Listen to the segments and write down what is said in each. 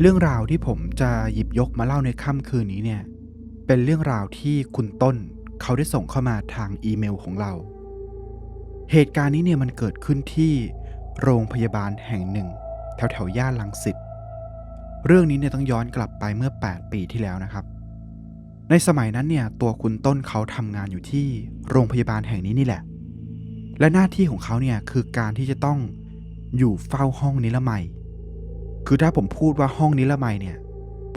เรื่องราวที่ผมจะหยิบยกมาเล่าในค่ำคืนนี้เนี่ย เป็นเรื่องราวที่คุณต้นเขาได้ส่งเข้ามาทางอีเมลของเรา เหตุการณ์นี้เนี่ยมันเกิดขึ้นที่โรงพยาบาลแห่งหนึ่ง แถวแถวย่านลังสิต เรื่องนี้เนี่ยต้องย้อนกลับไปเมื่อ 8 ปีที่แล้วนะครับ ในสมัยนั้นเนี่ยตัวคุณต้นเขาทำงานอยู่ที่โรงพยาบาลแห่งนี้นี่แหละ และหน้าที่ของเขาเนี่ยคือการที่จะต้องอยู่เฝ้าห้องนิรมัย คือถ้าผมพูดว่าห้องนิรมัยเนี่ย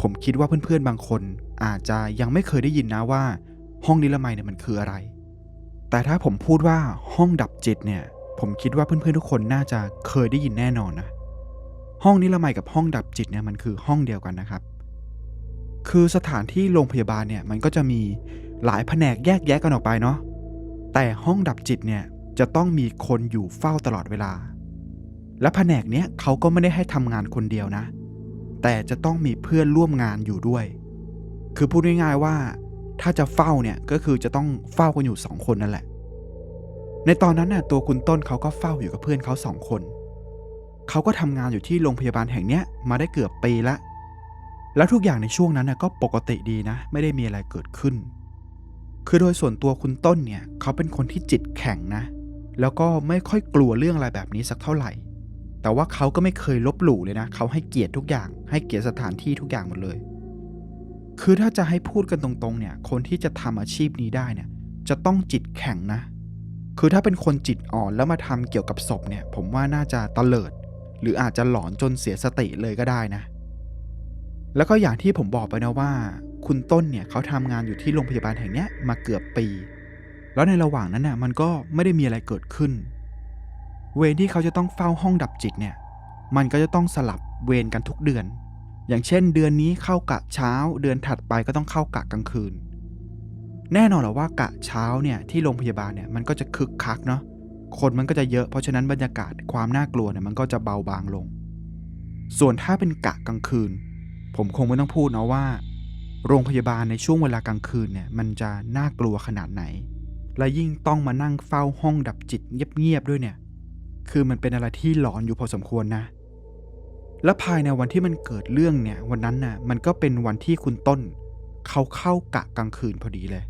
ผมคิดว่าเพื่อนๆบางคนอาจจะยังไม่เคยได้ยินนะว่า ห้องนิรมัยเนี่ยมันคืออะไร แต่ถ้าผมพูดว่าห้องดับจิตเนี่ย ผมคิดว่าเพื่อนๆทุกคนน่าจะเคยได้ยินแน่นอนนะ ห้องนิรมัยกับห้องดับจิตเนี่ยมันคือห้องเดียวกันนะครับ คือสถานที่โรงพยาบาลเนี่ยมันก็จะมีหลายแผนกแยกแยะกันออกไปเนาะ แต่ห้องดับจิตเนี่ยจะต้องมีคนอยู่เฝ้าตลอดเวลา และแผนกเนี้ยเขาก็ไม่ได้ให้ทำงานคนเดียวนะ แต่จะต้องมีเพื่อนร่วมงานอยู่ด้วย คือพูดง่ายๆว่า ถ้าจะเฝ้าเนี่ยก็คือจะต้องเฝ้ากันอยู่สองคนนั่นแหละ ในตอนนั้นน่ะตัวคุณต้นเขาก็เฝ้าอยู่กับเพื่อนเขาสองคน เขาก็ทำงานอยู่ที่โรงพยาบาลแห่งเนี้ยมาได้เกือบปีละ แล้วทุกอย่างในช่วงนั้นน่ะก็ปกติดีนะ ไม่ได้มีอะไรเกิดขึ้น คือโดยส่วนตัวคุณต้นเนี่ยเขาเป็นคนที่จิตแข็งนะ แล้วก็ไม่ค่อยกลัวเรื่องอะไรแบบนี้สักเท่าไหร่ แต่ว่าเขาก็ไม่เคยลบหลู่เลยนะ เขาให้เกียรติทุกอย่าง ให้เกียรติสถานที่ทุกอย่างหมดเลย คือถ้าจะให้พูดกันตรงๆ เนี่ย คนที่จะทำอาชีพนี้ได้เนี่ย จะต้องจิตแข็งนะ คือถ้าเป็นคนจิตอ่อนแล้วมาทำเกี่ยวกับศพเนี่ย ผมว่าน่าจะตะเลิด หรืออาจจะหลอนจนเสียสติเลยก็ได้นะ แล้วก็อย่างที่ผมบอกไปนะว่า คุณต้นเนี่ยเขาทำงานอยู่ที่โรงพยาบาลแห่งเนี้ยมาเกือบปี แล้วในระหว่างนั้นน่ะมันก็ไม่ได้มีอะไรเกิดขึ้น เวรที่เขาจะต้องเฝ้าห้องดับจิตเนี่ย มันก็จะต้องสลับเวรกันทุกเดือน อย่างเช่น เดือนนี้เข้ากะเช้า เดือนถัดไปก็ต้องเข้ากะกลางคืน แน่นอนแหละว่ากะเช้าเนี่ยที่โรงพยาบาลเนี่ยมันก็จะคึกคักเนาะ คนมันก็จะเยอะ เพราะฉะนั้นบรรยากาศความน่ากลัวเนี่ยมันก็จะเบาบางลง ส่วนถ้าเป็นกะกลางคืน ผมคงไม่ต้องพูดเนาะว่า โรงพยาบาลในช่วงเวลากลางคืนเนี่ยมันจะน่ากลัวขนาดไหน และยิ่งต้องมานั่งเฝ้าห้องดับจิตเงียบๆด้วยเนี่ย คือมันเป็นอะไรที่หลอนอยู่พอสมควรนะ และภายในวันที่มันเกิดเรื่องเนี่ย วันนั้นน่ะ มันก็เป็นวันที่คุณต้น เขาเข้ากะกลางคืนพอดีเลย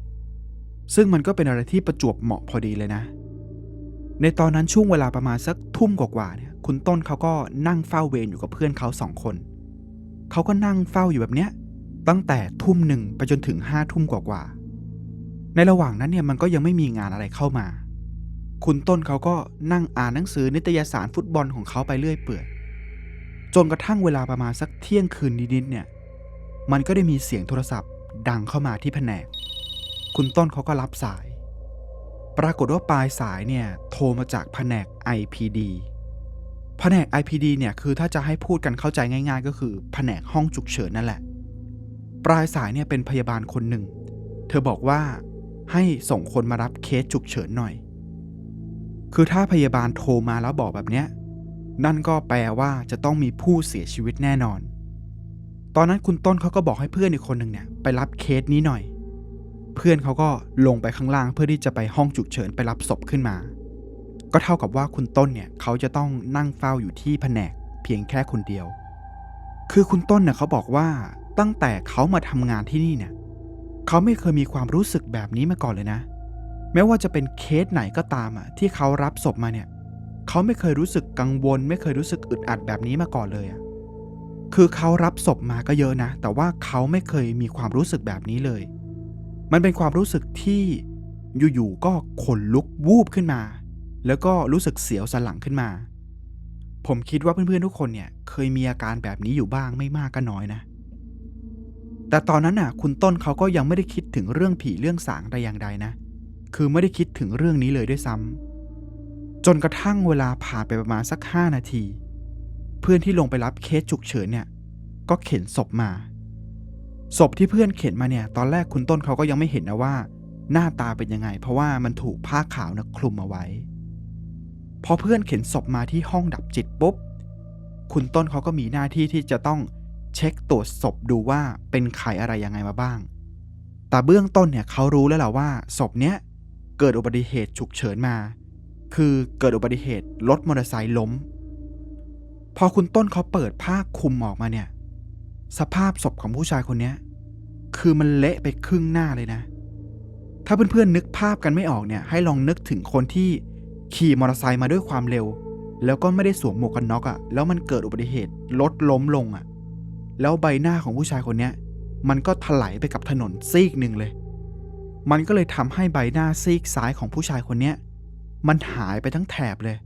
ซึ่งมันก็เป็นอะไรที่ประจวบเหมาะพอดีเลยนะ ในตอนนั้นช่วงเวลาประมาณสักทุ่มกว่าๆเนี่ย คุณต้นเขาก็นั่งเฝ้าเวรอยู่กับเพื่อนเขาสองคน เขาก็นั่งเฝ้าอยู่แบบเนี้ย ตั้งแต่ทุ่มหนึ่งไปจนถึงห้าทุ่มกว่าๆในระหว่างนั้นเนี่ยมันก็ยังไม่มีงานอะไรเข้ามา คุณต้นเขาก็นั่งอ่านหนังสือนิตยสารฟุตบอลของเขาไปเรื่อยเปื่อยจนกระทั่งเวลาประมาณสักเที่ยงคืนนิดๆเนี่ย มันก็ได้มีเสียงโทรศัพท์ดังเข้ามาที่แผนก คุณต้นเขาก็รับสาย ปรากฏว่าปลายสายเนี่ยโทรมาจากแผนก IPD แผนก IPD เนี่ยคือถ้าจะให้พูดกันเข้าใจง่าย ๆ ก็คือแผนกห้องฉุกเฉินนั่นแหละ ปลายสายเนี่ยเป็นพยาบาลคนหนึ่ง เธอบอกว่าให้ส่งคนมารับเคสฉุกเฉินหน่อย คือถ้าพยาบาลโทรมาแล้วบอกแบบเนี้ย นั่นก็แปลว่าจะต้องมีผู้เสียชีวิตแน่นอน ตอนนั้นคุณต้นเขาก็บอกให้เพื่อนอีกคนหนึ่งเนี่ย ไปรับเคสนี้หน่อย เพื่อนเขาก็ลงไปข้างล่างเพื่อที่จะไปห้องฉุกเฉินไปรับศพขึ้นมา ก็เท่ากับว่าคุณต้นเนี่ยเขาจะต้องนั่งเฝ้าอยู่ที่แผนกเพียงแค่คนเดียว คือคุณต้นเนี่ยเขาบอกว่าตั้งแต่เขามาทำงานที่นี่เนี่ยเขาไม่เคยมีความรู้สึกแบบนี้มาก่อนเลยนะ แม้ว่าจะเป็นเคสไหนก็ตามอะที่เขารับศพมาเนี่ยเขาไม่เคยรู้สึกกังวล ไม่เคยรู้สึกอึดอัดแบบนี้มาก่อนเลยอะคือเขารับศพมาก็เยอะนะ แต่ว่าเขาไม่เคยมีความรู้สึกแบบนี้เลย มันเป็นความรู้สึกที่อยู่ๆก็ขนลุกวูบขึ้นมา แล้วก็รู้สึกเสียวสันหลังขึ้นมา ผมคิดว่าเพื่อนๆทุกคนเนี่ยเคยมีอาการแบบนี้อยู่บ้างไม่มากก็น้อยนะ แต่ตอนนั้นน่ะ คุณต้นเขาก็ยังไม่ได้คิดถึงเรื่องผีเรื่องสางแต่อย่างใดนะ คือไม่ได้คิดถึงเรื่องนี้เลยด้วยซ้ำจนกระทั่งเวลาผ่านไปประมาณสักห้านาที เพื่อนที่ลงไปรับเคสฉุกเฉินเนี่ย ก็เข็นศพมา ศพที่เพื่อนเข็นมาเนี่ย ตอนแรกคุณต้นเขาก็ยังไม่เห็นนะว่า หน้าตาเป็นยังไง เพราะว่ามันถูกผ้าขาวนะคลุมเอาไว้พอเพื่อนเข็นศพมาที่ห้องดับจิตปุ๊บ คุณต้นเขาก็มีหน้าที่ที่จะต้องเช็คตรวจศพดูว่าเป็นใครอะไรยังไงมาบ้าง แต่เบื้องต้นเนี่ยเขารู้แล้วแหละว่าศพเนี้ย เกิดอุบัติเหตุฉุกเฉินมา คือเกิดอุบัติเหตุรถมอเตอร์ไซค์ล้ม พอคุณต้นเขาเปิดผ้าคลุมออกมาเนี่ย สภาพศพของผู้ชายคนนี้คือมันเละไปครึ่งหน้าเลยนะ ถ้าเพื่อนๆนึกภาพกันไม่ออกเนี่ย ให้ลองนึกถึงคนที่ขี่มอเตอร์ไซค์มาด้วยความเร็ว แล้วก็ไม่ได้สวมหมวกกันน็อกอะ่ะ แล้วมันเกิดอุบัติเหตุรถล้มลงอะ่ะ แล้วใบหน้าของผู้ชายคนนี้มันก็ถลายไปกับถนนซีกหนึ่งเลย มันก็เลยทำให้ใบหน้าซีกซ้ายของผู้ชายคนเนี้มันหายไปทั้งแถบเลย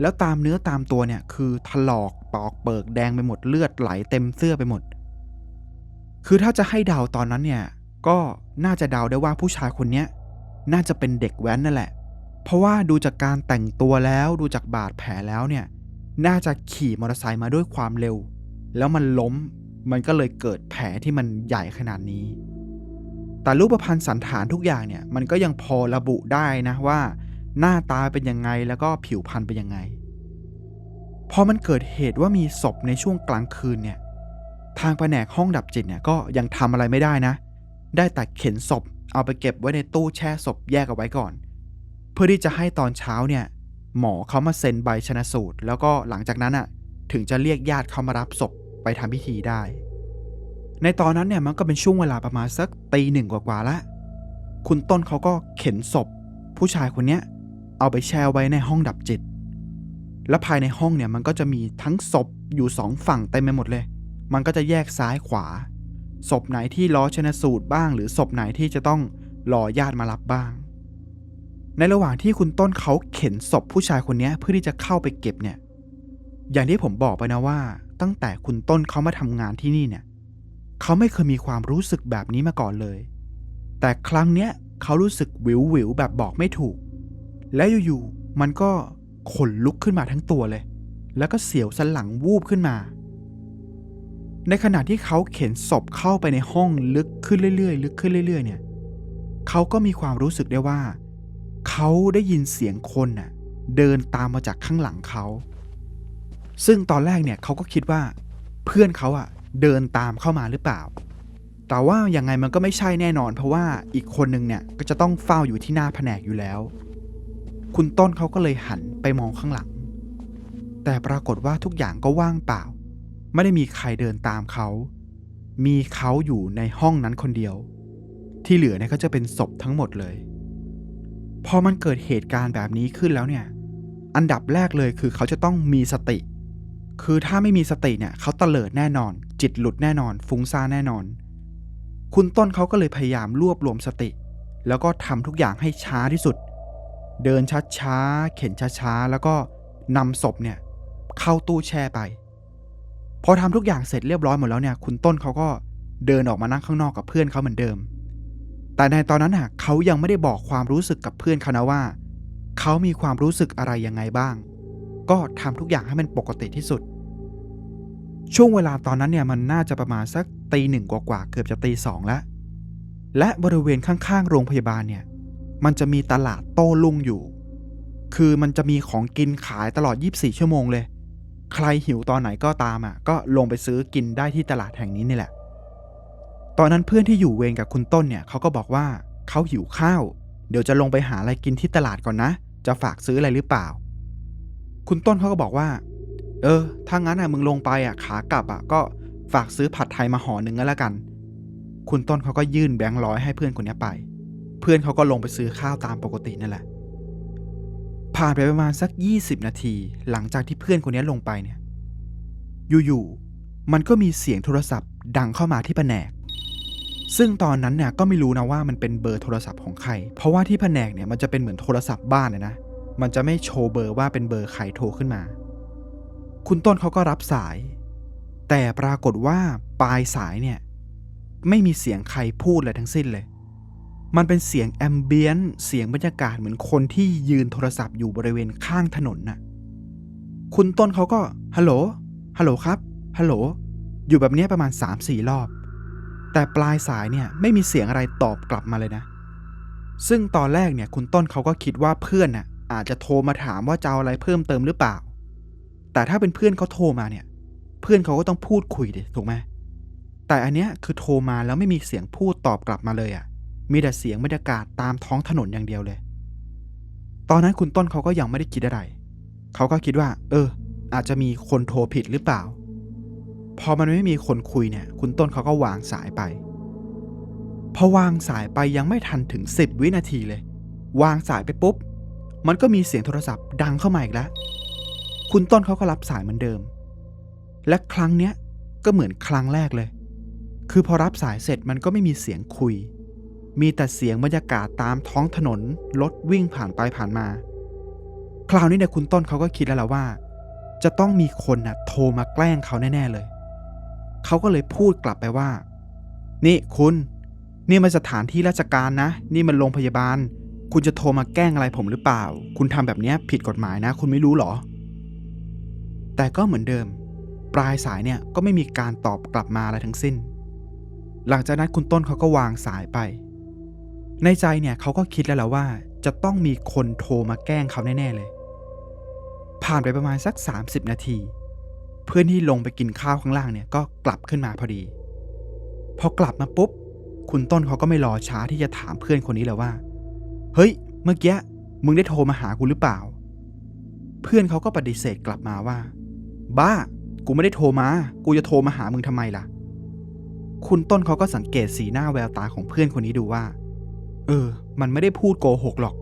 แล้วตามเนื้อตามตัวเนี่ยคือถลอกปอกเปิกแดงไปหมดเลือดไหลเต็มเสื้อไปหมด คือถ้าจะให้เดาตอนนั้นเนี่ยก็น่าจะเดาได้ว่าผู้ชายคนเนี้น่าจะเป็นเด็กแว้นนั่นแหละ เพราะว่าดูจากการแต่งตัวแล้วดูจากบาดแผลแล้วเนี่ย น่าจะขี่มอเตอร์ไซค์มาด้วยความเร็ว แล้วมันล้มมันก็เลยเกิดแผลที่มันใหญ่ขนาดนี้ แต่รูปพรรณสันฐานทุกอย่างเนี่ยมันก็ยังพอระบุได้นะว่า หน้าตาเป็นยังไงแล้วก็ผิวพรรณเป็นยังไง พอมันเกิดเหตุว่ามีศพในช่วงกลางคืนเนี่ยทางแผนกห้องดับจิตเนี่ยก็ยังทำอะไรไม่ได้นะ ได้แต่เข็นศพเอาไปเก็บไว้ในตู้แช่ศพแยกเอาไว้ก่อน เพื่อที่จะให้ตอนเช้าเนี่ยหมอเขามาเซ็นใบชนะสูตร แล้วก็หลังจากนั้นอะถึงจะเรียกญาติเขามารับศพไปทำพิธีได้ ในตอนนั้นเนี่ยมันก็เป็นช่วงเวลาประมาณสักตีหนึ่งกว่าๆละคุณต้นเขาก็เข็นศพ ผู้ชายคนเนี้ยเอาไปแช่ไว้ในห้องดับจิต และภายในห้องเนี่ยมันก็จะมีทั้งศพอยู่สองฝั่งเต็มไปหมดเลย มันก็จะแยกซ้ายขวา ศพไหนที่ล้อชนะสูตรบ้าง หรือศพไหนที่จะต้องรอญาติมารับบ้าง ในระหว่างที่คุณต้นเขาเข็นศพผู้ชายคนนี้เพื่อที่จะเข้าไปเก็บเนี่ย อย่างที่ผมบอกไปนะว่า ตั้งแต่คุณต้นเขามาทำงานที่นี่เนี่ย เขาไม่เคยมีความรู้สึกแบบนี้มาก่อนเลย แต่ครั้งเนี้ยเขารู้สึกวิววิวแบบบอกไม่ถูก และอยู่ๆมันก็ขนลุกขึ้นมาทั้งตัวเลย แล้วก็เสียวสันหลังวูบขึ้นมา ในขณะที่เขาเข็นศพเข้าไปในห้องลึกขึ้นเรื่อยๆ ลึกขึ้นเรื่อย ๆ เนี่ย เขาก็มีความรู้สึกได้ว่า เขาได้ยินเสียงคนน่ะเดินตามมาจากข้างหลังเขา ซึ่งตอนแรกเนี่ยเขาก็คิดว่า เพื่อนเขาอะ เดินตามเข้ามาหรือเปล่า แต่ว่ายังไงมันก็ไม่ใช่แน่นอน เพราะว่าอีกคนหนึ่งเนี่ยก็จะต้องเฝ้าอยู่ที่หน้าแผนกอยู่แล้ว คุณต้นเขาก็เลยหันไปมองข้างหลัง แต่ปรากฏว่าทุกอย่างก็ว่างเปล่า ไม่ได้มีใครเดินตามเขา มีเขาอยู่ในห้องนั้นคนเดียว ที่เหลือเนี่ยก็จะเป็นศพทั้งหมดเลย พอมันเกิดเหตุการณ์แบบนี้ขึ้นแล้วเนี่ย อันดับแรกเลยคือเขาจะต้องมีสติคือถ้าไม่มีสติเนี่ยเขาเตลิดแน่นอน จิตหลุดแน่นอน ฟุ้งซ่านแน่นอน คุณต้นเขาก็เลยพยายามรวบรวมสติ แล้วก็ทำทุกอย่างให้ช้าที่สุด เดินช้าๆ เข็นช้าๆ แล้วก็นำศพเนี่ย เข้าตู้แช่ไป พอทำทุกอย่างเสร็จเรียบร้อยหมดแล้วเนี่ย คุณต้นเขาก็เดินออกมานั่งข้างนอกกับเพื่อนเขาเหมือนเดิม แต่ในตอนนั้นน่ะเขายังไม่ได้บอกความรู้สึกกับเพื่อนเขานะว่า เขามีความรู้สึกอะไรยังไงบ้าง ก็ทำทุกอย่างให้มันปกติที่สุด ช่วงเวลาตอนนั้นเนี่ยมันน่าจะประมาณสักตีหนึ่งกว่าๆเกือบจะตีสองแล้ว และบริเวณข้างๆโรงพยาบาลเนี่ยมันจะมีตลาดโต้รุ่งอยู่ คือมันจะมีของกินขายตลอด 24 ชั่วโมงเลย ใครหิวตอนไหนก็ตามอะก็ลงไปซื้อกินได้ที่ตลาดแห่งนี้นี่แหละ ตอนนั้นเพื่อนที่อยู่เวรกับคุณต้นเนี่ยเขาก็บอกว่าเขาหิวข้าว เดี๋ยวจะลงไปหาอะไรกินที่ตลาดก่อนนะ จะฝากซื้ออะไรหรือเปล่า คุณต้นเขาก็บอกว่า เออ ถ้างั้นอะมึงลงไปอะขากลับอะก็ฝากซื้อผัดไทยมาห่อหนึ่งก็แล้วกัน คุณต้นเขาก็ยื่นแบงค์ร้อยให้เพื่อนคนนี้ไป เพื่อนเขาก็ลงไปซื้อข้าวตามปกตินั่นแหละ ผ่านไปประมาณสัก 20 นาที หลังจากที่เพื่อนคนนี้ลงไปเนี่ย อยู่ๆ มันก็มีเสียงโทรศัพท์ ดังเข้ามาที่แผนก ซึ่งตอนนั้นเนี่ยก็ไม่รู้นะว่ามันเป็นเบอร์โทรศัพท์ของใคร เพราะว่าที่แผนกเนี่ยมันจะเป็นเหมือนโทรศัพท์บ้านเลยนะ มันจะไม่โชว์เบอร์ว่าเป็นเบอร์ใครโทรขึ้นมา คุณต้นเขาก็รับสาย แต่ปรากฏว่าปลายสายเนี่ย ไม่มีเสียงใครพูดอะไรทั้งสิ้นเลย มันเป็นเสียงแอมเบียนเสียงบรรยากาศเหมือนคนที่ยืนโทรศัพท์อยู่บริเวณข้างถนนน่ะ คุณต้นเขาก็ฮัลโหลฮัลโหลครับฮัลโหลอยู่แบบนี้ประมาณ 3-4 รอบ แต่ปลายสายเนี่ยไม่มีเสียงอะไรตอบกลับมาเลยนะ ซึ่งตอนแรกเนี่ยคุณต้นเขาก็คิดว่าเพื่อนน่ะอาจจะโทรมาถามว่าจะเอาอะไรเพิ่มเติมหรือเปล่า แต่ถ้าเป็นเพื่อนเขาโทรมาเนี่ย เพื่อนเขาก็ต้องพูดคุยดิถูกไหมแต่อันเนี้ยคือโทรมาแล้วไม่มีเสียงพูดตอบกลับมาเลยอะ่ะ มีแต่เสียงบรรยากาศตามท้องถนนอย่างเดียวเลย ตอนนั้นคุณต้นเขาก็ยังไม่ได้คิดอะไร เขาก็คิดว่า เออ อาจจะมีคนโทรผิดหรือเปล่า พอมันไม่มีคนคุยเนี่ย คุณต้นเขาก็วางสายไป พอวางสายไปยังไม่ทันถึง10วินาทีเลย วางสายไปปุ๊บ มันก็มีเสียงโทรศัพท์ดังเข้ามาอีกแล้ว คุณต้นเขาก็รับสายเหมือนเดิม และครั้งเนี้ยก็เหมือนครั้งแรกเลย คือพอรับสายเสร็จมันก็ไม่มีเสียงคุย มีแต่เสียงบรรยากาศตามท้องถนนรถวิ่งผ่านไปผ่านมา คราวนี้เนี่ยคุณต้นเขาก็คิดแล้วล่ะว่า จะต้องมีคนน่ะโทรมาแกล้งเขาแน่ๆเลย เขาก็เลยพูดกลับไปว่า นี่คุณนี่มันสถานที่ราชการนะ นี่มันโรงพยาบาล คุณจะโทรมาแกล้งอะไรผมหรือเปล่า คุณทำแบบเนี้ยผิดกฎหมายนะ คุณไม่รู้หรอ แต่ก็เหมือนเดิม ปลายสายเนี่ยก็ไม่มีการตอบกลับมาอะไรทั้งสิ้น หลังจากนั้นคุณต้นเขาก็วางสายไป ในใจเนี่ยเขาก็คิดแล้วแหละว่า จะต้องมีคนโทรมาแกล้งเขาแน่ๆเลย ผ่านไปประมาณสัก 30 นาที เพื่อนที่ลงไปกินข้าวข้างล่างเนี่ยก็กลับขึ้นมาพอดี พอกลับมาปุ๊บ คุณต้นเขาก็ไม่รอช้าที่จะถามเพื่อนคนนี้เลยว่า เฮ้ย เมื่อกี้มึงได้โทรมาหากูหรือเปล่า เพื่อนเขาก็ปฏิเสธกลับมาว่า บ้า กูไม่ได้โทรมา กูจะโทรมาหามึงทำไมล่ะ คุณต้นเขาก็สังเกตสีหน้าแววตาของเพื่อนคนนี้ดูว่า เออ มันไม่ได้พูดโกหกหรอก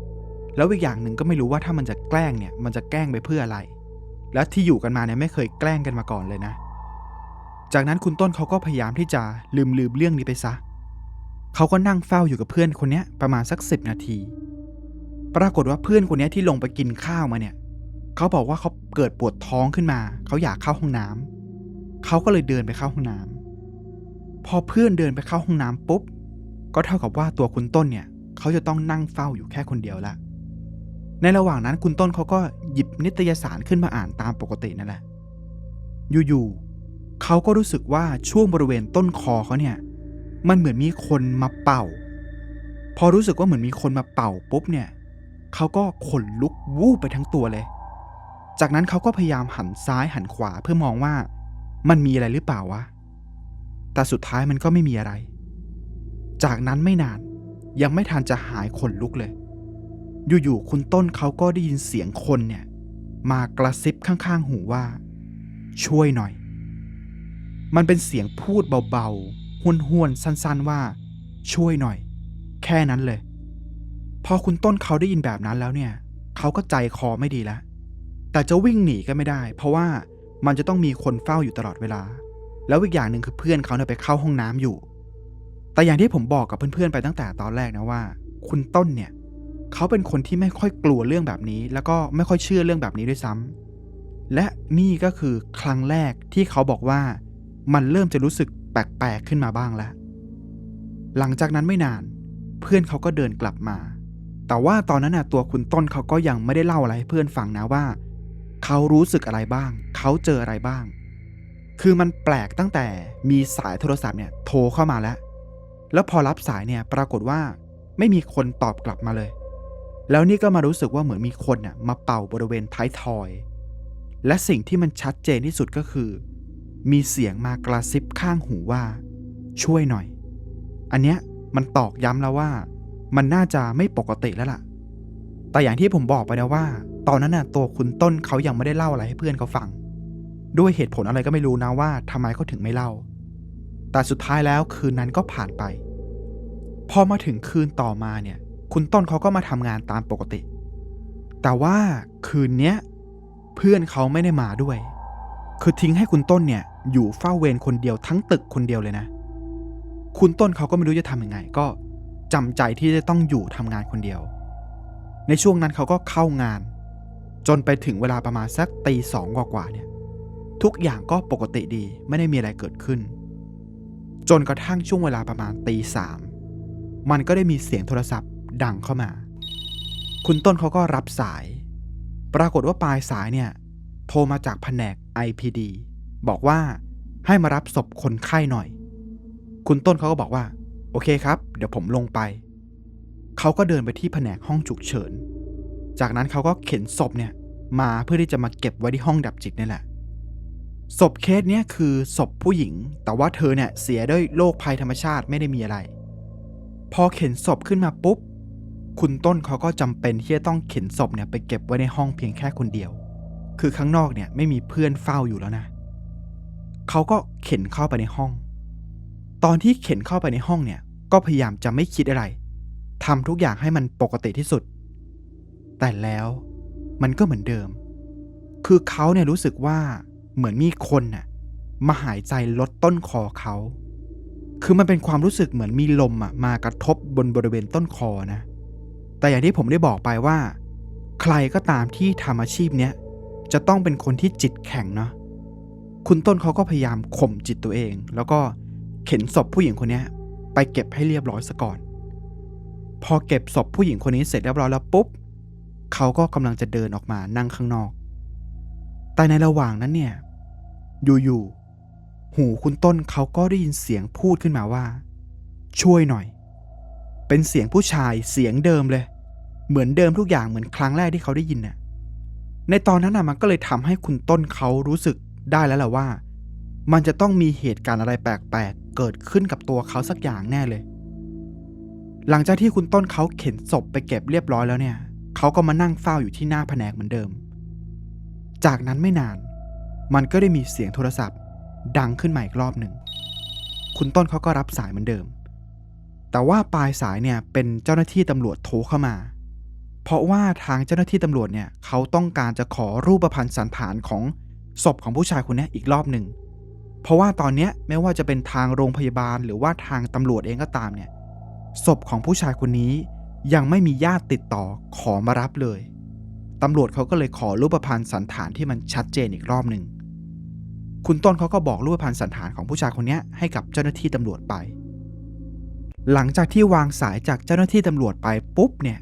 แล้วอีกอย่างหนึ่งก็ไม่รู้ว่าถ้ามันจะแกล้งเนี่ย มันจะแกล้งไปเพื่ออะไร และที่อยู่กันมาเนี่ยไม่เคยแกล้งกันมาก่อนเลยนะ จากนั้นคุณต้นเขาก็พยายามที่จะลืมลืมเรื่องนี้ไปซะ เขาก็นั่งเฝ้าอยู่กับเพื่อนคนนี้ประมาณสักสิบนาที ปรากฏว่าเพื่อนคนนี้ที่ลงไปกินข้าวมาเนี่ย เขาบอกว่าเขาเกิดปวดท้องขึ้นมา เขาอยากเข้าห้องน้ำเขาก็เลยเดินไปเข้าห้องน้ำพอเพื่อนเดินไปเข้าห้องน้ำปุ๊บ ก็เท่ากับว่าตัวคุณต้นเนี่ย เขาจะต้องนั่งเฝ้าอยู่แค่คนเดียวละ ในระหว่างนั้นคุณต้นเขาก็หยิบนิตยสารขึ้นมาอ่านตามปกตินั่นแหละ อยู่ๆเขาก็รู้สึกว่าช่วงบริเวณต้นคอเขาเนี่ย มันเหมือนมีคนมาเป่า พอรู้สึกว่าเหมือนมีคนมาเป่าปุ๊บเนี่ยเขาก็ขนลุกวูบไปทั้งตัวเลย จากนั้นเขาก็พยายามหันซ้ายหันขวาเพื่อมองว่ามันมีอะไรหรือเปล่าวะ แต่สุดท้ายมันก็ไม่มีอะไร จากนั้นไม่นานยังไม่ทันจะหายขนลุกเลย อยู่ๆคุณต้นเขาก็ได้ยินเสียงคนเนี่ย มากระซิบข้างๆ หูว่า ช่วยหน่อย มันเป็นเสียงพูดเบาๆห้วนๆสั้นๆว่า ช่วยหน่อย แค่นั้นเลย พอคุณต้นเขาได้ยินแบบนั้นแล้วเนี่ย เขาก็ใจคอไม่ดีแล้ว แต่จะวิ่งหนีก็ไม่ได้ เพราะว่ามันจะต้องมีคนเฝ้าอยู่ตลอดเวลา แล้วอีกอย่างหนึ่งคือเพื่อนเขาเนี่ยไปเข้าห้องน้ำอยู่ แต่อย่างที่ผมบอกกับเพื่อนๆไปตั้งแต่ตอนแรกนะว่า คุณต้นเนี่ยเขาเป็นคนที่ไม่ค่อยกลัวเรื่องแบบนี้ แล้วก็ไม่ค่อยเชื่อเรื่องแบบนี้ด้วยซ้ำและนี่ก็คือครั้งแรกที่เขาบอกว่า มันเริ่มจะรู้สึกแปลกๆขึ้นมาบ้างแล้ว หลังจากนั้นไม่นาน เพื่อนเขาก็เดินกลับมา แต่ว่าตอนนั้นน่ะตัวคุณต้นเขาก็ยังไม่ได้เล่าอะไรให้เพื่อนฟังนะว่า เขารู้สึกอะไรบ้าง เขาเจออะไรบ้าง คือมันแปลกตั้งแต่มีสายโทรศัพท์เนี่ยโทรเข้ามาแล้ว แล้วพอรับสายเนี่ยปรากฏว่าไม่มีคนตอบกลับมาเลย แล้วนี่ก็มารู้สึกว่าเหมือนมีคนน่ะมาเป่าบริเวณท้ายทอย และสิ่งที่มันชัดเจนที่สุดก็คือ มีเสียงมากระซิบข้างหูว่า ช่วยหน่อย อันเนี้ยมันตอกย้ำแล้วว่า มันน่าจะไม่ปกติแล้วล่ะ แต่อย่างที่ผมบอกไปนะว่า ตอนนั้นน่ะตัวคุณต้นเขายังไม่ได้เล่าอะไรให้เพื่อนเขาฟัง ด้วยเหตุผลอะไรก็ไม่รู้นะว่าทำไมเขาถึงไม่เล่า แต่สุดท้ายแล้วคืนนั้นก็ผ่านไป พอมาถึงคืนต่อมาเนี่ย คุณต้นเขาก็มาทำงานตามปกติ แต่ว่าคืนเนี้ยเพื่อนเขาไม่ได้มาด้วย คือทิ้งให้คุณต้นเนี่ยอยู่เฝ้าเวรคนเดียวทั้งตึกคนเดียวเลยนะ คุณต้นเขาก็ไม่รู้จะทำยังไง ก็จำใจที่จะต้องอยู่ทำงานคนเดียว ในช่วงนั้นเขาก็เข้างาน จนไปถึงเวลาประมาณสักตีสองกว่าๆเนี่ย ทุกอย่างก็ปกติดีไม่ได้มีอะไรเกิดขึ้น จนกระทั่งช่วงเวลาประมาณตีสามมันก็ได้มีเสียงโทรศัพท์ดังเข้ามา คุณต้นเขาก็รับสาย ปรากฏว่าปลายสายเนี่ย โทรมาจากแผนก IPD บอกว่าให้มารับศพคนไข้หน่อย คุณต้นเขาก็บอกว่า โอเคครับ เดี๋ยวผมลงไป เขาก็เดินไปที่แผนกห้องฉุกเฉิน จากนั้นเขาก็เข็นศพเนี่ยมาเพื่อที่จะมาเก็บไว้ที่ห้องดับจิตนี่แหละ ศพเคสเนี้ยคือศพผู้หญิง แต่ว่าเธอเนี่ยเสียด้วยโรคภัยธรรมชาติไม่ได้มีอะไร พอเข็นศพขึ้นมาปุ๊บ คุณต้นเขาก็จำเป็นที่จะต้องเข็นศพเนี่ยไปเก็บไว้ในห้องเพียงแค่คนเดียว คือข้างนอกเนี่ยไม่มีเพื่อนเฝ้าอยู่แล้วนะ เขาก็เข็นเข้าไปในห้อง ตอนที่เข็นเข้าไปในห้องเนี่ย ก็พยายามจะไม่คิดอะไรทำทุกอย่างให้มันปกติที่สุด แต่แล้วมันก็เหมือนเดิม คือเขาเนี่ยรู้สึกว่าเหมือนมีคนน่ะมาหายใจลดต้นคอเขา คือมันเป็นความรู้สึกเหมือนมีลมอะมากระทบบนบริเวณต้นคอนะ แต่อย่างที่ผมได้บอกไปว่า ใครก็ตามที่ทำอาชีพเนี้ยจะต้องเป็นคนที่จิตแข็งเนาะ คุณต้นเขาก็พยายามข่มจิตตัวเอง แล้วก็เข็นศพผู้หญิงคนนี้ไปเก็บให้เรียบร้อยซะก่อน พอเก็บศพผู้หญิงคนนี้เสร็จเรียบร้อยแล้วปุ๊บ เขาก็กำลังจะเดินออกมานั่งข้างนอก แต่ในระหว่างนั้นเนี่ย อยู่ๆ หูคุณต้นเขาก็ได้ยินเสียงพูดขึ้นมาว่า ช่วยหน่อย เป็นเสียงผู้ชายเสียงเดิมเลย เหมือนเดิมทุกอย่างเหมือนครั้งแรกที่เขาได้ยินน่ะ ในตอนนั้นน่ะมันก็เลยทำให้คุณต้นเขารู้สึกได้แล้วแหละว่า มันจะต้องมีเหตุการณ์อะไรแปลกๆ เกิดขึ้นกับตัวเขาสักอย่างแน่เลย หลังจากที่คุณต้นเขาเข็นศพไปเก็บเรียบร้อยแล้วเนี่ย เขาก็มานั่งเฝ้าอยู่ที่หน้าแผนกเหมือนเดิม จากนั้นไม่นาน มันก็ได้มีเสียงโทรศัพท์ ดังขึ้นมาอีกรอบหนึ่ง คุณต้นเขาก็รับสายเหมือนเดิม แต่ว่าปลายสายเนี่ยเป็นเจ้าหน้าที่ตำรวจโทรเข้ามา เพราะว่าทางเจ้าหน้าที่ตำรวจเนี่ยเขาต้องการจะขอรูปพรรณสันฐานของศพของผู้ชายคนนี้อีกรอบหนึ่ง เพราะว่าตอนนี้ไม่ว่าจะเป็นทางโรงพยาบาลหรือว่าทางตำรวจเองก็ตามเนี่ย ศพของผู้ชายคนนี้ ยังไม่มีญาติติดต่อขอมารับเลย ตำรวจเขาก็เลยขอรูปพรรณสันฐานที่มันชัดเจนอีกรอบหนึ่ง คุณต้นเขาก็บอกรูปพรรณสันฐานของผู้ชายคนนี้ให้กับเจ้าหน้าที่ตำรวจไป หลังจากที่วางสายจากเจ้าหน้าที่ตำรวจไปปุ๊บเนี่ย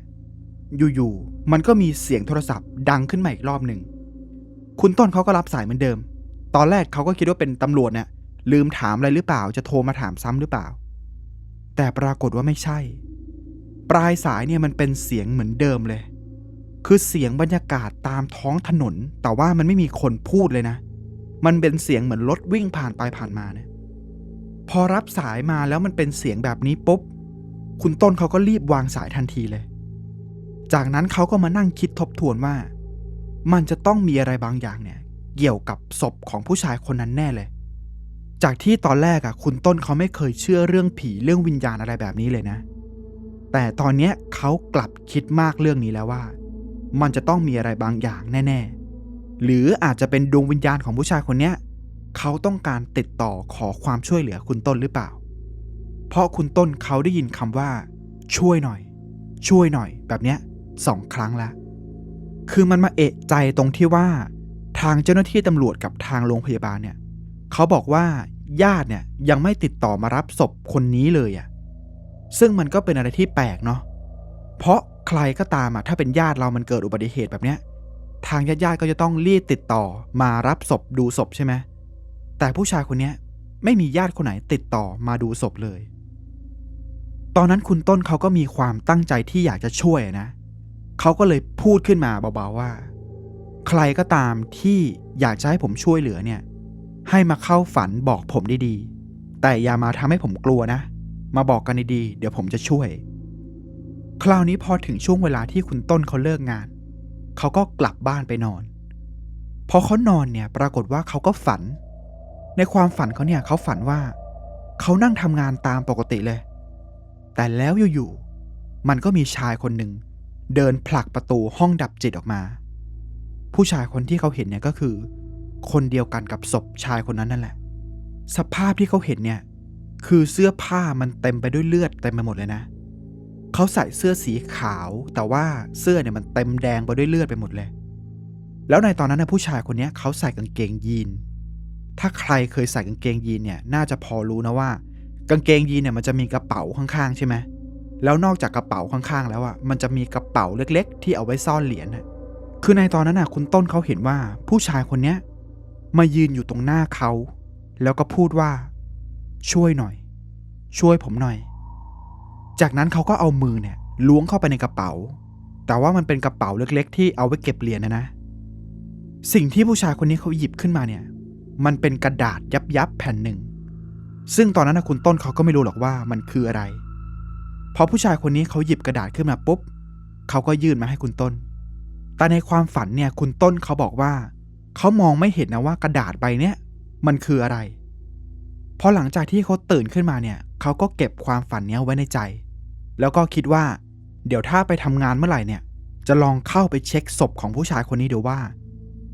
อยู่ๆ มันก็มีเสียงโทรศัพท์ดังขึ้นมาอีกรอบหนึ่ง คุณต้นเขาก็รับสายเหมือนเดิม ตอนแรกเขาก็คิดว่าเป็นตำรวจเนี่ยลืมถามอะไรหรือเปล่า จะโทรมาถามซ้ำหรือเปล่า แต่ปรากฏว่าไม่ใช่ ปลายสายเนี่ยมันเป็นเสียงเหมือนเดิมเลย คือเสียงบรรยากาศตามท้องถนน แต่ว่ามันไม่มีคนพูดเลยนะ มันเป็นเสียงเหมือนรถวิ่งผ่านไปผ่านมาเนี่ยพอรับสายมาแล้วมันเป็นเสียงแบบนี้ปุ๊บ คุณต้นเขาก็รีบวางสายทันทีเลย จากนั้นเขาก็มานั่งคิดทบทวนว่า มันจะต้องมีอะไรบางอย่างเนี่ย เกี่ยวกับศพของผู้ชายคนนั้นแน่เลย จากที่ตอนแรกอะคุณต้นเขาไม่เคยเชื่อเรื่องผีเรื่องวิญญาณอะไรแบบนี้เลยนะ แต่ตอนนี้เขากลับคิดมากเรื่องนี้แล้วว่า มันจะต้องมีอะไรบางอย่างแน่ ๆ หรืออาจจะเป็นดวงวิญญาณของผู้ชายคนนี้เขาต้องการติดต่อขอความช่วยเหลือคุณต้นหรือเปล่า เพราะคุณต้นเขาได้ยินคำว่า ช่วยหน่อย ช่วยหน่อย แบบเนี้ยสองครั้งแล้วคือมันมาเอะใจตรงที่ว่าทางเจ้าหน้าที่ตำรวจกับทางโรงพยาบาลเนี่ยเขาบอกว่าญาติเนี่ยยังไม่ติดต่อมารับศพคนนี้เลยอะ่ะ ซึ่งมันก็เป็นอะไรที่แปลกเนาะเพราะใครก็ตามอะถ้าเป็นญาติเรามันเกิดอุบัติเหตุแบบเนี้ย ทางญาติญาติๆก็จะต้องรีบติดต่อมารับศพดูศพใช่ไหมแต่ผู้ชายคนเนี้ยไม่มีญาติคนไหนติดต่อมาดูศพเลย ตอนนั้นคุณต้นเขาก็มีความตั้งใจที่อยากจะช่วยนะเขาก็เลยพูดขึ้นมาเบาๆว่า ใครก็ตามที่อยากจะให้ผมช่วยเหลือเนี่ย ให้มาเข้าฝันบอกผมดีๆ แต่อย่ามาทำให้ผมกลัวนะ มาบอกกันดีๆ เดี๋ยวผมจะช่วย คราวนี้พอถึงช่วงเวลาที่คุณต้นเขาเลิกงาน เขาก็กลับบ้านไปนอน พอเขานอนเนี่ยปรากฏว่าเขาก็ฝัน ในความฝันเขาเนี่ยเขาฝันว่า เขานั่งทำงานตามปกติเลย แต่แล้วอยู่ๆมันก็มีชายคนหนึ่งเดินผลักประตูห้องดับจิตออกมา ผู้ชายคนที่เขาเห็นเนี่ยก็คือ คนเดียวกันกับศพชายคนนั้นนั่นแหละ สภาพที่เขาเห็นเนี่ย คือเสื้อผ้ามันเต็มไปด้วยเลือดเต็มไปหมดเลยนะ เขาใส่เสื้อสีขาว แต่ว่าเสื้อเนี่ยมันเต็มแดงไปด้วยเลือดไปหมดเลย แล้วในตอนนั้นนะผู้ชายคนนี้เขาใส่กางเกงยีน ถ้าใครเคยใส่กางเกงยีนเนี่ย น่าจะพอรู้นะว่า กางเกงยีนเนี่ยมันจะมีกระเป๋าข้างๆ ใช่ไหมแล้วนอกจากกระเป๋าข้างๆ แล้วอะมันจะมีกระเป๋าเล็ก ๆ ที่เอาไว้ซ่อนเหรียญคือในตอนนั้นน่ะ คุณต้นเขาเห็นว่าผู้ชายคนเนี้ยมายืนอยู่ตรงหน้าเขา แล้วก็พูดว่า ช่วยหน่อย ช่วยผมหน่อย จากนั้นเขาก็เอามือเนี่ยล้วงเข้าไปในกระเป๋า แต่ว่ามันเป็นกระเป๋าเล็กๆ ที่เอาไว้เก็บเหรียญนะนะ สิ่งที่ผู้ชายคนนี้เขาหยิบขึ้นมาเนี่ย มันเป็นกระดาษยับๆแผ่นหนึ่ง ซึ่งตอนนั้นนะคุณต้นเขาก็ไม่รู้หรอกว่ามันคืออะไร พอผู้ชายคนนี้เขาหยิบกระดาษขึ้นมาปุ๊บ เขาก็ยื่นมาให้คุณต้น แต่ในความฝันเนี่ยคุณต้นเขาบอกว่า เขามองไม่เห็นนะว่ากระดาษใบเนี้ยมันคืออะไร พอหลังจากที่เขาตื่นขึ้นมาเนี่ยเขาก็เก็บความฝันนี้ไว้ในใจ แล้วก็คิดว่า เดี๋ยวถ้าไปทำงานเมื่อไหร่เนี่ย จะลองเข้าไปเช็คศพของผู้ชายคนนี้ดูว่า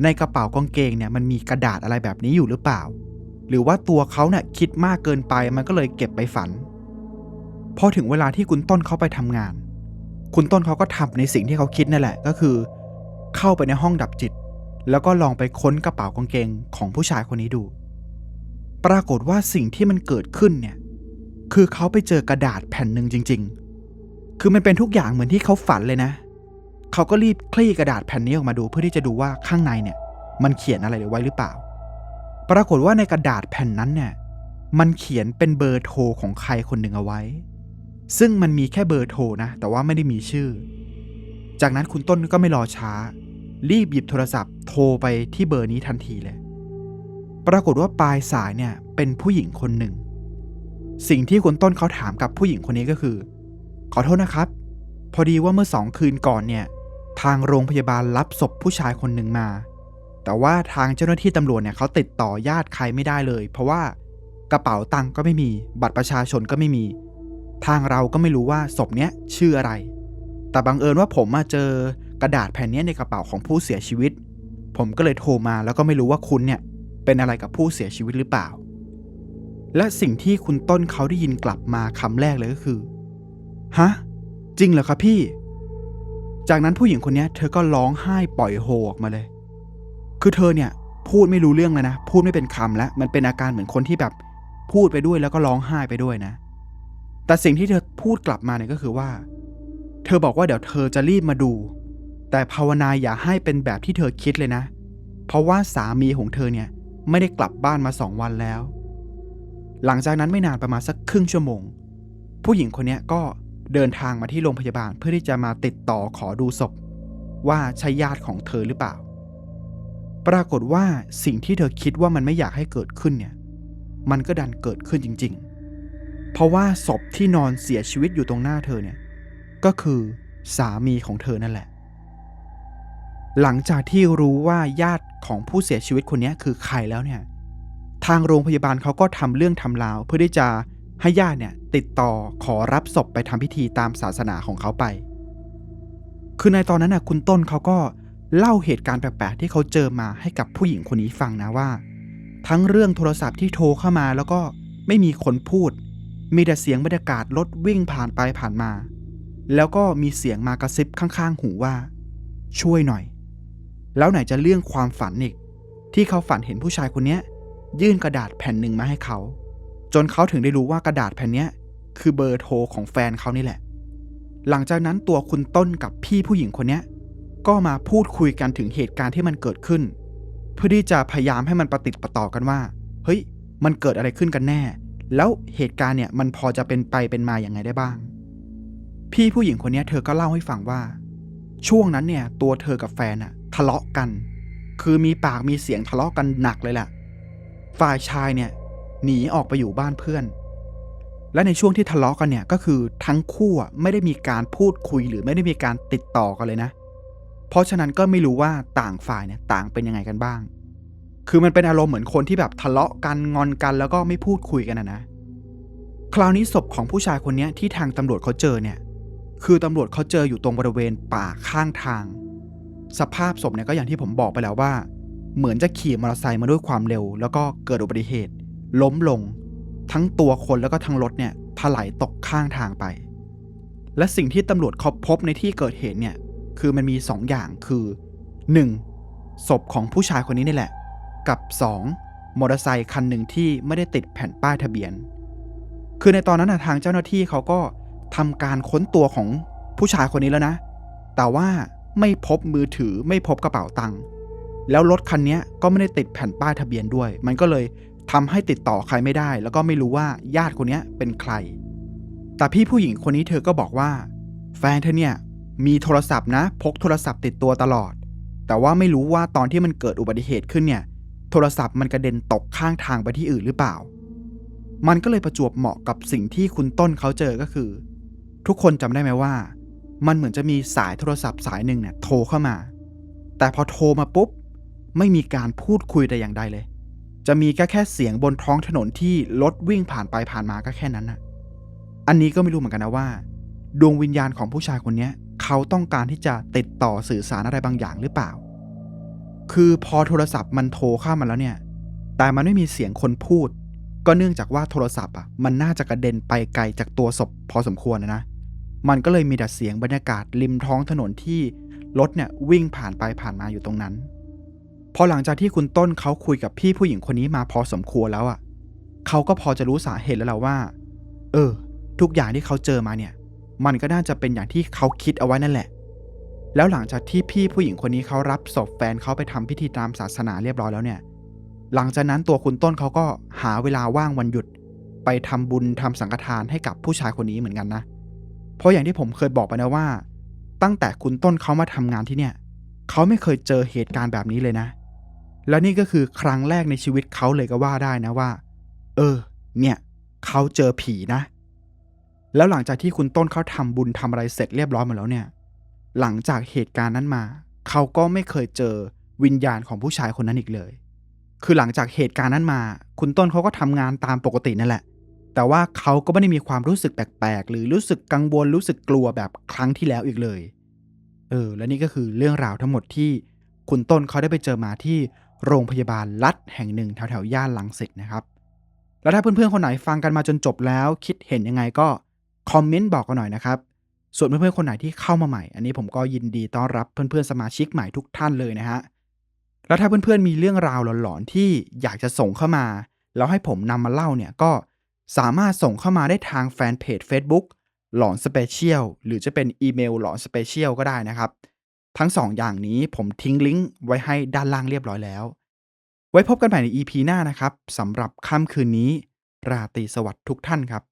ในกระเป๋ากางเกงเนี่ยมันมีกระดาษอะไรแบบนี้อยู่หรือเปล่า หรือว่าตัวเขาเนี่ยคิดมากเกินไปมันก็เลยเก็บไปฝัน พอถึงเวลาที่คุณต้นเขาไปทำงาน คุณต้นเขาก็ทำในสิ่งที่เขาคิดนั่นแหละก็คือ เข้าไปในห้องดับจิต แล้วก็ลองไปค้นกระเป๋ากางเกงของผู้ชายคนนี้ดู ปรากฏว่าสิ่งที่มันเกิดขึ้นเนี่ย คือเขาไปเจอกระดาษแผ่นหนึ่งจริง ๆ คือมันเป็นทุกอย่างเหมือนที่เขาฝันเลยนะ เขาก็รีบคลี่กระดาษแผ่นนี้ออกมาดูเพื่อที่จะดูว่าข้างในเนี่ย มันเขียนอะไรไว้หรือเปล่า ปรากฏว่าในกระดาษแผ่นนั้นเนี่ย มันเขียนเป็นเบอร์โทรของใครคนหนึ่งเอาไว้ ซึ่งมันมีแค่เบอร์โทรนะ แต่ว่าไม่ได้มีชื่อ จากนั้นคุณต้นก็ไม่รอช้า รีบหยิบโทรศัพท์ โทรไปที่เบอร์นี้ทันทีเลย ปรากฏว่าปลายสายเนี่ยเป็นผู้หญิงคนหนึ่ง สิ่งที่คุณต้นเขาถามกับผู้หญิงคนนี้ก็คือ ขอโทษนะครับ พอดีว่าเมื่อสองคืนก่อนเนี่ยทางโรงพยาบาลรับศพผู้ชายคนหนึ่งมา แต่ว่าทางเจ้าหน้าที่ตำรวจเนี่ยเขาติดต่อญาติใครไม่ได้เลย เพราะว่ากระเป๋าตังค์ก็ไม่มี บัตรประชาชนก็ไม่มี ทางเราก็ไม่รู้ว่าศพเนี้ยชื่ออะไร แต่บังเอิญว่าผมมาเจอกระดาษแผ่นนี้ในกระเป๋าของผู้เสียชีวิต ผมก็เลยโทรมาแล้วก็ไม่รู้ว่าคุณเนี่ย เป็นอะไรกับผู้เสียชีวิตหรือเปล่า และสิ่งที่คุณต้นเขาได้ยินกลับมาคำแรกเลยก็คือฮะจริงเหรอครับพี่ จากนั้นผู้หญิงคนนี้เธอก็ร้องไห้ปล่อยโฮออกมาเลย คือเธอเนี่ยพูดไม่รู้เรื่องเลยนะ พูดไม่เป็นคำแล้ว มันเป็นอาการเหมือนคนที่แบบพูดไปด้วยแล้วก็ร้องไห้ไปด้วยนะ แต่สิ่งที่เธอพูดกลับมาเนี่ยก็คือว่า เธอบอกว่าเดี๋ยวเธอจะรีบมาดู แต่ภาวนาอย่าให้เป็นแบบที่เธอคิดเลยนะ เพราะว่าสามีของเธอเนี่ย ไม่ได้กลับบ้านมาสองวันแล้ว หลังจากนั้นไม่นานประมาณสักครึ่งชั่วโมง ผู้หญิงคนนี้ก็เดินทางมาที่โรงพยาบาลเพื่อที่จะมาติดต่อขอดูศพ ว่าใช่ญาติของเธอหรือเปล่า ปรากฏว่าสิ่งที่เธอคิดว่ามันไม่อยากให้เกิดขึ้นเนี่ย มันก็ดันเกิดขึ้นจริง ๆ เพราะว่าศพที่นอนเสียชีวิตอยู่ตรงหน้าเธอเนี่ย ก็คือสามีของเธอนั่นแหละ หลังจากที่รู้ว่าญาติ ของผู้เสียชีวิตคนนี้คือใครแล้วเนี่ย ทางโรงพยาบาลเขาก็ทำเรื่องทำราว เพื่อที่จะให้ญาติเนี่ยติดต่อขอรับศพไปทำพิธีตามศาสนาของเขาไป คือในตอนนั้นนะคุณต้นเขาก็เล่าเหตุการณ์แปลกๆที่เขาเจอมาให้กับผู้หญิงคนนี้ฟังนะว่า ทั้งเรื่องโทรศัพท์ที่โทรเข้ามาแล้วก็ไม่มีคนพูด มีแต่เสียงบรรยากาศรถวิ่งผ่านไปผ่านมา แล้วก็มีเสียงมากระซิบข้างๆ หูว่า ช่วยหน่อย แล้วไหนจะเรื่องความฝันอีก ที่เขาฝันเห็นผู้ชายคนนี้ยื่นกระดาษแผ่นหนึ่งมาให้เขา จนเขาถึงได้รู้ว่ากระดาษแผ่นนี้คือเบอร์โทรของแฟนเขานี่แหละ หลังจากนั้นตัวคุณต้นกับพี่ผู้หญิงคนนี้ก็มาพูดคุยกันถึงเหตุการณ์ที่มันเกิดขึ้น เพื่อที่จะพยายามให้มันประติดประต่อกันว่า เฮ้ย มันเกิดอะไรขึ้นกันแน่ แล้วเหตุการณ์เนี่ยมันพอจะเป็นไปเป็นมาอย่างไงได้บ้าง พี่ผู้หญิงคนนี้เธอก็เล่าให้ฟังว่า ช่วงนั้นเนี่ยตัวเธอกับแฟนอะ ทะเลาะกัน คือมีปากมีเสียงทะเลาะกันหนักเลยแหละฝ่ายชายเนี่ยหนีออกไปอยู่บ้านเพื่อน และในช่วงที่ทะเลาะกันเนี่ยก็คือทั้งคู่ไม่ได้มีการพูดคุยหรือไม่ได้มีการติดต่อกันเลยนะ เพราะฉะนั้นก็ไม่รู้ว่าต่างฝ่ายเนี่ยต่างเป็นยังไงกันบ้าง คือมันเป็นอารมณ์เหมือนคนที่แบบทะเลาะกันงอนกันแล้วก็ไม่พูดคุยกันนะนะ คราวนี้ศพของผู้ชายคนนี้ที่ทางตำรวจเขาเจอเนี่ย คือตำรวจเขาเจออยู่ตรงบริเวณป่าข้างทาง สภาพศพเนี่ยก็อย่างที่ผมบอกไปแล้วว่า เหมือนจะขี่มอเตอร์ไซค์มาด้วยความเร็ว แล้วก็เกิดอุบัติเหตุ ล้มลง ทั้งตัวคนแล้วก็ทั้งรถเนี่ยถลายตกข้างทางไป และสิ่งที่ตำรวจเขาพบในที่เกิดเหตุเนี่ยคือมันมี 2ออย่างคือ 1. ศพของผู้ชายคนนี้นี่แหละ กับ 2. มอเตอร์ไซค์คันหนึ่งที่ไม่ได้ติดแผ่นป้ายทะเบียน คือในตอนนั้นทางเจ้าหน้าที่เขาก็ทำการค้นตัวของผู้ชายคนนี้แล้วนะ แต่ว่า ไม่พบมือถือไม่พบกระเป๋าตังค์แล้วรถคันนี้ก็ไม่ได้ติดแผ่นป้ายทะเบียนด้วย มันก็เลยทำให้ติดต่อใครไม่ได้ แล้วก็ไม่รู้ว่าญาติคนนี้เป็นใคร แต่พี่ผู้หญิงคนนี้เธอก็บอกว่า แฟนเธอเนี่ยมีโทรศัพท์นะ พกโทรศัพท์ติดตัวตลอด แต่ว่าไม่รู้ว่าตอนที่มันเกิดอุบัติเหตุขึ้นเนี่ย โทรศัพท์มันกระเด็นตกข้างทางไปที่อื่นหรือเปล่า มันก็เลยประจวบเหมาะกับสิ่งที่คุณต้นเขาเจอก็คือ ทุกคนจำได้ไหมว่า มันเหมือนจะมีสายโทรศัพท์สายหนึ่งเนี่ยโทรเข้ามา แต่พอโทรมาปุ๊บ ไม่มีการพูดคุยแต่อย่างใดเลย จะมีแค่แค่เสียงบนท้องถนนที่รถวิ่งผ่านไปผ่านมาก็แค่นั้นน่ะ อันนี้ก็ไม่รู้เหมือนกันนะว่า ดวงวิญญาณของผู้ชายคนนี้เขาต้องการที่จะติดต่อสื่อสารอะไรบางอย่างหรือเปล่า คือพอโทรศัพท์มันโทรเข้ามาแล้วเนี่ย แต่มันไม่มีเสียงคนพูด ก็เนื่องจากว่าโทรศัพท์อะมันน่าจะกระเด็นไปไกลจากตัวศพพอสมควรนะนะ มันก็เลยมีแต่เสียงบรรยากาศริมท้องถนนที่รถเนี่ยวิ่งผ่านไปผ่านมาอยู่ตรงนั้น พอหลังจากที่คุณต้นเขาคุยกับพี่ผู้หญิงคนนี้มาพอสมควรแล้วอะเขาก็พอจะรู้สาเหตุแล้วแหละว่า เออ ทุกอย่างที่เขาเจอมาเนี่ย มันก็น่าจะเป็นอย่างที่เขาคิดเอาไว้นั่นแหละ แล้วหลังจากที่พี่ผู้หญิงคนนี้เขารับศพแฟนเขาไปทำพิธีตามศาสนาเรียบร้อยแล้วเนี่ย หลังจากนั้นตัวคุณต้นเขาก็หาเวลาว่างวันหยุด ไปทำบุญทำสังฆทานให้กับผู้ชายคนนี้เหมือนกันนะ เพราะอย่างที่ผมเคยบอกไปนะว่า ตั้งแต่คุณต้นเขามาทำงานที่เนี่ย เขาไม่เคยเจอเหตุการณ์แบบนี้เลยนะ และนี่ก็คือครั้งแรกในชีวิตเขาเลยก็ว่าได้นะว่า เออ เนี่ยเขาเจอผีนะ แล้วหลังจากที่คุณต้นเขาทำบุญทำอะไรเสร็จเรียบร้อยหมดแล้วเนี่ย หลังจากเหตุการณ์นั้นมา เขาก็ไม่เคยเจอวิญญาณของผู้ชายคนนั้นอีกเลย คือหลังจากเหตุการณ์นั้นมา คุณต้นเขาก็ทำงานตามปกตินั่นแหละ แต่ว่าเขาก็ไม่ได้มีความรู้สึกแปลกๆ หรือรู้สึกกังวลรู้สึกกลัวแบบครั้งที่แล้วอีกเลย เออ และนี่ก็คือเรื่องราวทั้งหมดที่คุณต้นเขาได้ไปเจอมาที่โรงพยาบาลรัฐแห่งหนึ่งแถวๆย่านลังสิตนะครับ แล้วถ้าเพื่อนๆ คนไหนฟังกันมาจนจบแล้ว คิดเห็นยังไงก็คอมเมนต์บอกกันหน่อยนะครับ ส่วนเพื่อนๆ คนไหนที่เข้ามาใหม่ อันนี้ผมก็ยินดีต้อนรับเพื่อนๆ สมาชิกใหม่ทุกท่านเลยนะฮะ แล้วถ้าเพื่อนๆ มีเรื่องราวหลอนๆ ที่อยากจะส่งเข้ามา แล้วให้ผมนำมาเล่าเนี่ยก็ สามารถส่งเข้ามาได้ทางแฟนเพจ Facebook หลอนสเปเชียลหรือจะเป็นอีเมลหลอนสเปเชียลก็ได้นะครับ ทั้งสองอย่างนี้ผมทิ้งลิงก์ไว้ให้ด้านล่างเรียบร้อยแล้ว ไว้พบกันใหม่ใน EP หน้านะครับสำหรับค่ำคืนนี้ ราตรีสวัสดิ์ทุกท่านครับ